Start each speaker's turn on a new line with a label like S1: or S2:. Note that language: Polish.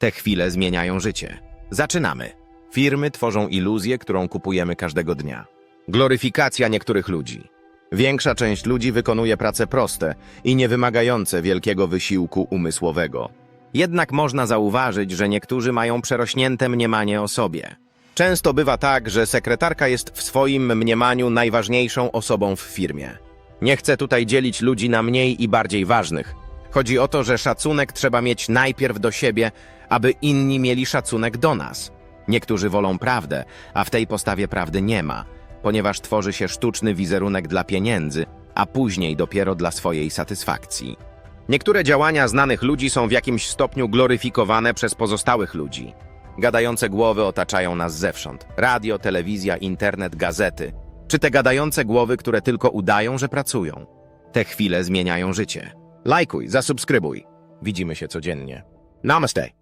S1: Te chwile zmieniają życie. Zaczynamy. Firmy tworzą iluzję, którą kupujemy każdego dnia. Gloryfikacja niektórych ludzi. Większa część ludzi wykonuje prace proste i niewymagające wielkiego wysiłku umysłowego. Jednak można zauważyć, że niektórzy mają przerośnięte mniemanie o sobie. Często bywa tak, że sekretarka jest w swoim mniemaniu najważniejszą osobą w firmie. Nie chcę tutaj dzielić ludzi na mniej i bardziej ważnych. Chodzi o to, że szacunek trzeba mieć najpierw do siebie, aby inni mieli szacunek do nas. Niektórzy wolą prawdę, a w tej postawie prawdy nie ma, ponieważ tworzy się sztuczny wizerunek dla pieniędzy, a później dopiero dla swojej satysfakcji. Niektóre działania znanych ludzi są w jakimś stopniu gloryfikowane przez pozostałych ludzi. Gadające głowy otaczają nas zewsząd. Radio, telewizja, internet, gazety. Czy te gadające głowy, które tylko udają, że pracują. Te chwile zmieniają życie. Lajkuj, zasubskrybuj. Widzimy się codziennie. Namaste.